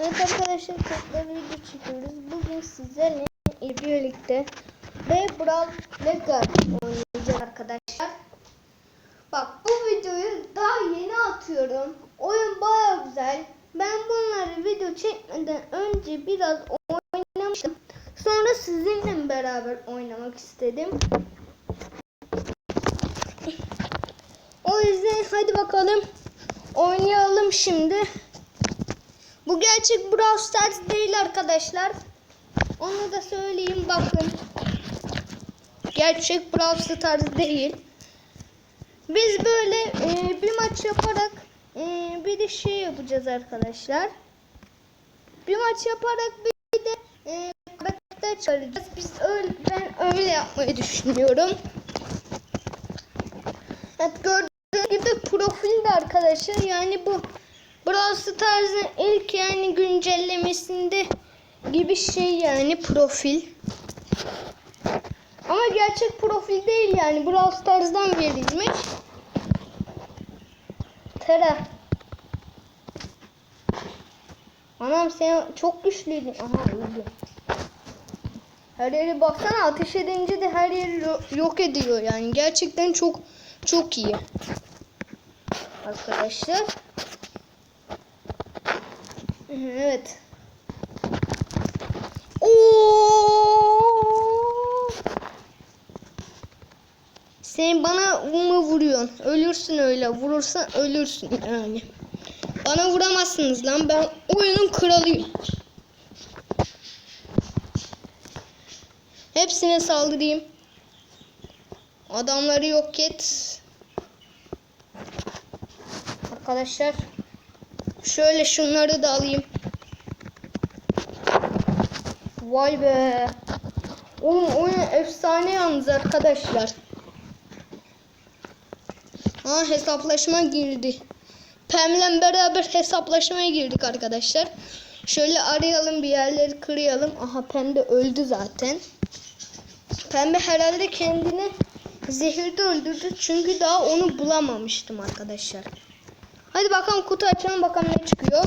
Evet arkadaşlar tekrar video çekiyoruz. Bugün sizlerle birlikte ve Brawl Legal oynayacağız arkadaşlar. Bak bu videoyu daha yeni atıyorum. Oyun baya güzel. Ben bunları video çekmeden önce biraz oynamıştım. Sonra sizinle beraber oynamak istedim. O yüzden hadi bakalım oynayalım şimdi. Bu gerçek Brawl Stars değil arkadaşlar. Onu da söyleyeyim bakın. Gerçek Brawl Stars değil. Biz böyle e, bir maç yaparak e, bir de şey yapacağız arkadaşlar. Bir maç yaparak bir de e, karakter çıkaracağız. Biz öyle, ben öyle yapmayı düşünüyorum. Evet gördüğünüz gibi profil de arkadaşlar yani bu Brawl Stars'ın ilk yani güncellemesinde gibi şey yani profil. Ama gerçek profil değil yani Brawl Stars'dan verilmiş. Tera. Anam sen çok güçlüydün. Aha öldü. Her yere baksana ateş edince de her yeri yo- yok ediyor yani. Gerçekten çok çok iyi. Arkadaşlar. Evet. Oo! Sen bana mı vuruyorsun? Ölürsün öyle. Vurursan ölürsün yani. Bana vuramazsınız lan. Ben oyunun kralıyım. Hepsine saldırayım. Adamları yok et. Arkadaşlar şöyle şunları da alayım. Vay be. Oğlum oyun efsane yalnız arkadaşlar. Ha hesaplaşma girdi. Pem'le beraber hesaplaşmaya girdik arkadaşlar. Şöyle arayalım bir yerleri kırayalım. Aha Pem de öldü zaten. Pembe herhalde kendini zehirde öldürdü. Çünkü daha onu bulamamıştım arkadaşlar. Hadi bakalım kutu açalım bakalım ne çıkıyor.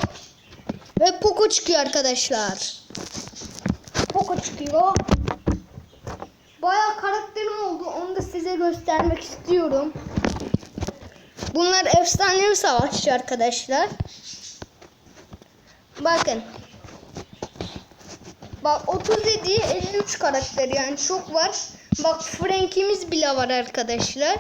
Ve Poco çıkıyor arkadaşlar. Poco çıkıyor. Bayağı karakterim oldu. Onu da size göstermek istiyorum. Bunlar efsanevi savaşçı arkadaşlar. Bakın. Bak 37'ye 53 karakter yani çok var. Bak Frank'imiz bile var arkadaşlar.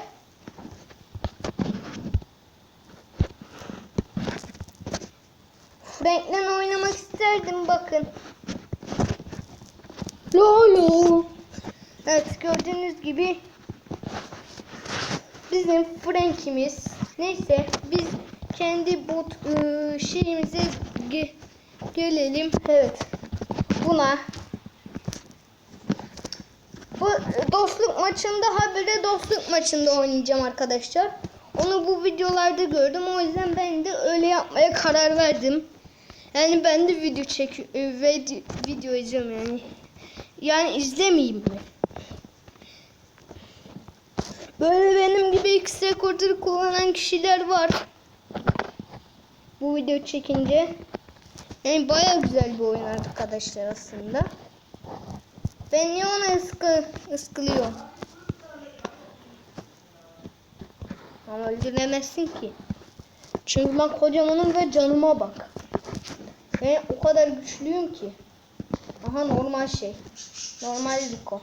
Frank'le oynamak isterdim bakın. Lolo. Evet gördüğünüz gibi bizim Frank'imiz. Neyse biz kendi bot ıı, şeyimize ge- gelelim. Evet. Buna bu dostluk maçında habire dostluk maçında oynayacağım arkadaşlar. Onu bu videolarda gördüm. O yüzden ben de öyle yapmaya karar verdim. Yani ben de video çek e, video, izliyorum yani. Yani izlemeyeyim mi? Böyle benim gibi X rekorder kullanan kişiler var. Bu video çekince. Yani baya güzel bir oyun arkadaşlar aslında. Ben niye ona ıskı, ıskılıyor? Ama öldüremezsin ki. Çünkü ben kocamanım ve canıma bak. Ben o kadar güçlüyüm ki. Aha normal şey. Normal Rico.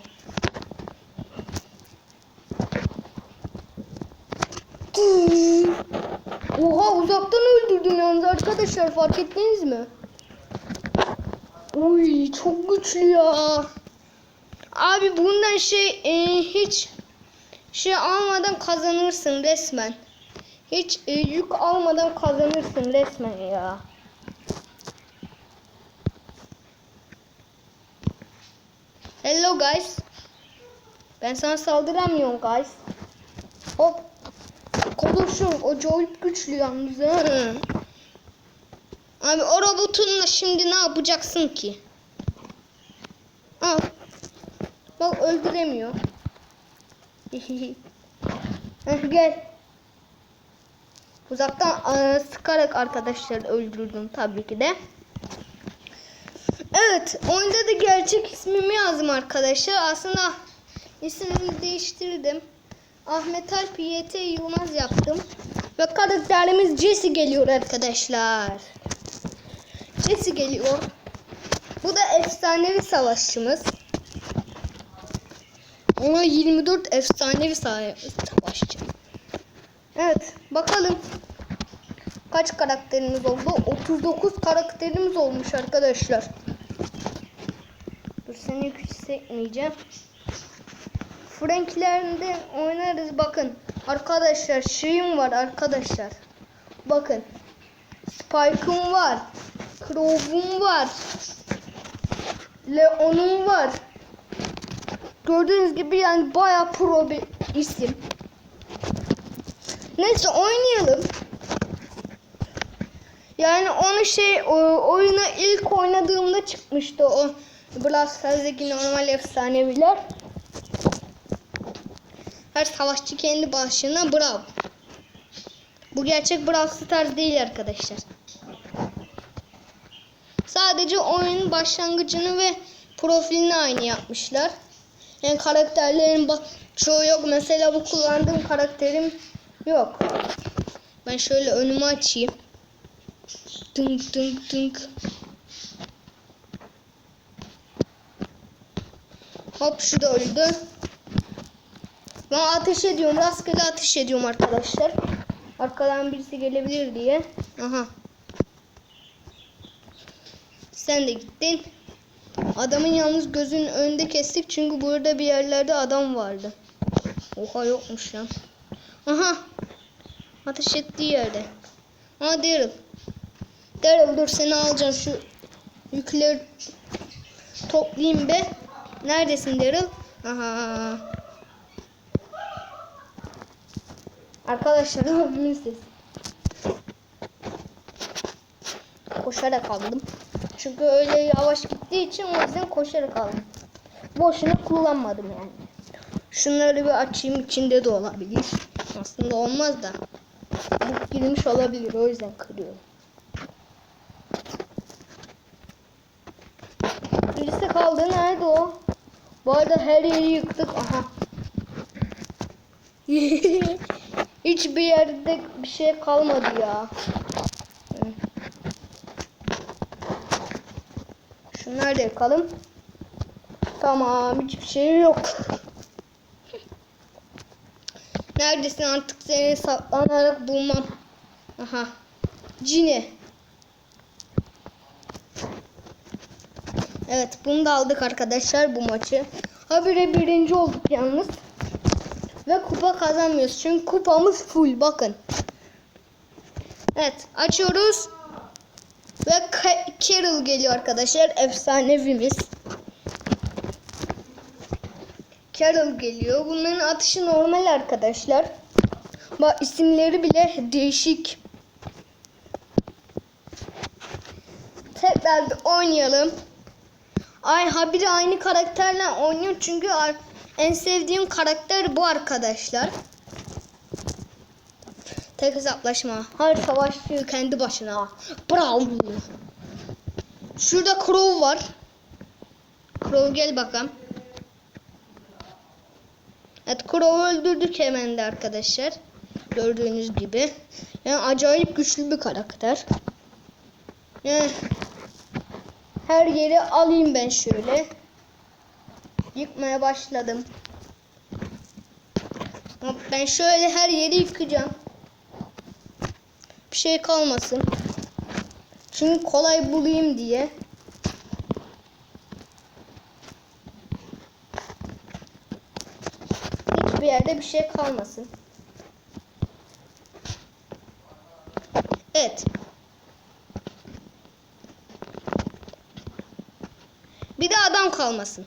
Oha uzaktan öldürdüm yalnız arkadaşlar fark ettiniz mi? Oy çok güçlü ya. Abi bundan şey e, hiç şey almadan kazanırsın resmen. Hiç e, yük almadan kazanırsın resmen ya. Hello guys. Ben sana saldıramıyorum guys. Hop. Konuşuyorum. O çok güçlü yalnız. ha. Abi o robotunla şimdi ne yapacaksın ki? Al. Bak öldüremiyor. Heh, gel. Uzaktan e, sıkarak arkadaşlar öldürdüm tabii ki de. Evet, oyunda da gerçek ismimi yazdım arkadaşlar. Aslında ismimi değiştirdim. Ahmet Alp YT Yılmaz yaptım. Ve karakterimiz Jesse geliyor arkadaşlar. Jesse geliyor. Bu da efsanevi savaşçımız. Ona 24 efsanevi sa- savaşçı. Evet, bakalım. Kaç karakterimiz oldu? 39 karakterimiz olmuş arkadaşlar. Dur seni yükseltmeyeceğim. Franklerinde oynarız bakın. Arkadaşlar şeyim var arkadaşlar. Bakın. Spike'ım var. Crow'um var. Leon'um var. Gördüğünüz gibi yani baya pro bir isim. Neyse oynayalım. Yani onu şey o, oyunu ilk oynadığımda çıkmıştı o Brawl Stars'daki normal efsaneviler. Her savaşçı kendi başına bravo. Bu gerçek Brawl Stars değil arkadaşlar. Sadece oyunun başlangıcını ve profilini aynı yapmışlar. Yani karakterlerin çoğu yok. Mesela bu kullandığım karakterim yok. Ben şöyle önümü açayım. Tınk tınk tınk. Hop şu da öldü. Ben ateş ediyorum. Rastgele ateş ediyorum arkadaşlar. Arkadan birisi gelebilir diye. Aha. Sen de gittin. Adamın yalnız gözünün önünde kestik çünkü burada bir yerlerde adam vardı. Oha yokmuş lan. Aha. Ateş ettiği yerde. Aa Daryl. Daryl dur seni alacağım şu yükleri toplayayım be. Neredesin Daryl? Aha. Arkadaşlar abimin sesi. Koşarak aldım. Çünkü öyle yavaş gittiği için o yüzden koşarak aldım. Boşuna kullanmadım yani. Şunları bir açayım içinde de olabilir. Aslında olmaz da. Bu girmiş olabilir o yüzden kırıyorum. Birisi kaldı nerede o? Bu arada her yeri yıktık. Aha. Hiçbir yerde bir şey kalmadı ya. Şunları da yakalım. Tamam hiçbir şey yok. Neredesin artık seni saklanarak bulmam. Aha. Cine. Evet bunu da aldık arkadaşlar bu maçı. Habire birinci olduk yalnız. Ve kupa kazanmıyoruz. Çünkü kupamız full bakın. Evet açıyoruz. Ve Carol geliyor arkadaşlar. Efsanevimiz. Carol geliyor. Bunların atışı normal arkadaşlar. Bak isimleri bile değişik. Tekrar bir oynayalım. Ay ha bir de aynı karakterle oynuyor çünkü en sevdiğim karakter bu arkadaşlar. Tek hesaplaşma. Her savaşçı kendi başına. Bravo. Şurada Crow var. Crow gel bakalım. Evet Crow'u öldürdük hemen de arkadaşlar. Gördüğünüz gibi. Yani acayip güçlü bir karakter. Yani her yeri alayım ben şöyle. Yıkmaya başladım. Ben şöyle her yeri yıkacağım. Bir şey kalmasın. Çünkü kolay bulayım diye. Hiçbir yerde bir şey kalmasın. Evet. Bir de adam kalmasın.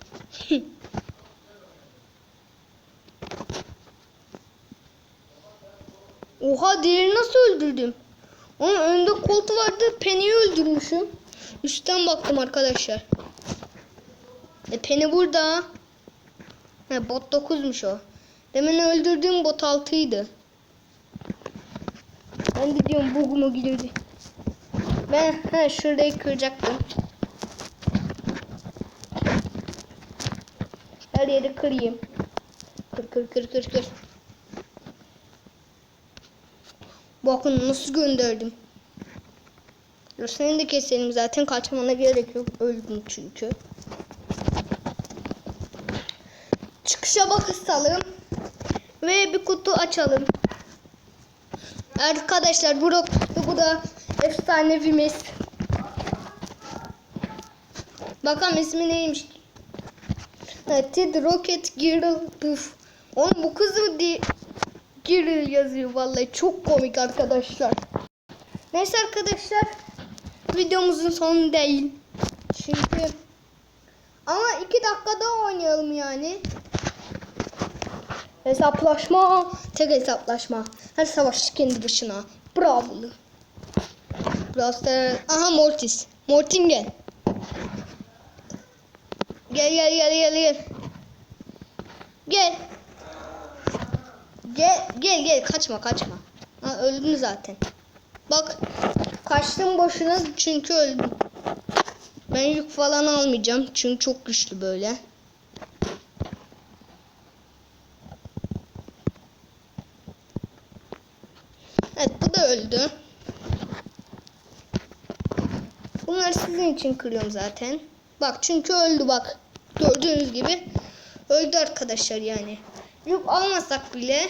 Oha diğeri nasıl öldürdüm? Onun önünde koltu vardı. Penny'i öldürmüşüm. Üstten baktım arkadaşlar. E Penny burada. He bot 9'muş o. Demin öldürdüğüm bot 6'ydı. Ben de diyorum bug mu girdi. Ben he şurayı kıracaktım. Her yeri kırayım. Kır kır kır kır kır. Bakın nasıl gönderdim. Dur seni de keselim zaten kaçmana gerek yok. Öldüm çünkü. Çıkışa basalım. Ve bir kutu açalım. Arkadaşlar bu, bu da efsanevimiz. Bakalım ismi neymiş? Ted Rocket Girl Puff. Oğlum bu kız mı diye Girl yazıyor vallahi çok komik arkadaşlar. Neyse arkadaşlar videomuzun sonu değil. Çünkü ama iki dakikada oynayalım yani. Hesaplaşma, tek hesaplaşma. Her savaş kendi başına. Bravo. Brawl Aha Mortis. Mortingen. Gel gel gel gel gel. Gel. Gel gel gel kaçma kaçma. Ha, öldün zaten. Bak kaçtım boşuna çünkü öldüm. Ben yük falan almayacağım çünkü çok güçlü böyle. Evet bu da öldü. Bunları sizin için kırıyorum zaten. Bak çünkü öldü bak. Gördüğünüz gibi öldü arkadaşlar yani. Yük almasak bile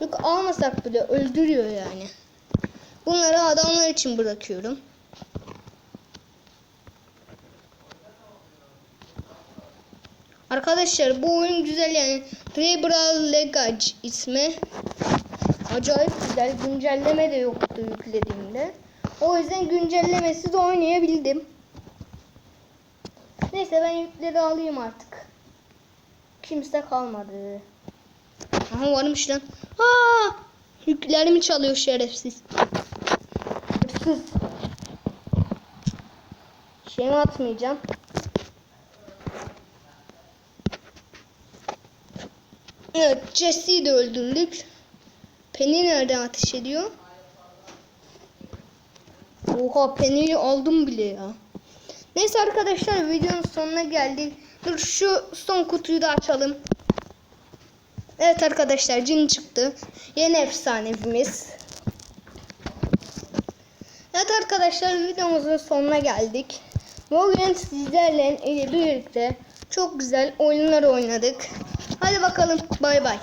yük almasak bile öldürüyor yani. Bunları adamlar için bırakıyorum. Arkadaşlar bu oyun güzel yani. Playbrawl Legage ismi. Acayip güzel. Güncelleme de yoktu yüklediğimde. O yüzden güncellemesiz oynayabildim. Neyse ben yükleri alayım artık. Kimse kalmadı. Aha varmış lan. Aa! Yüklerimi çalıyor şerefsiz. Hırsız. Şeyimi atmayacağım. Evet Jesse'yi de öldürdük. Penny nereden ateş ediyor? Oha Penny'yi aldım bile ya. Neyse arkadaşlar videonun sonuna geldik. Dur şu son kutuyu da açalım. Evet arkadaşlar cin çıktı. Yeni efsanevimiz. Evet arkadaşlar videomuzun sonuna geldik. Bugün sizlerle birlikte çok güzel oyunlar oynadık. Hadi bakalım bay bay.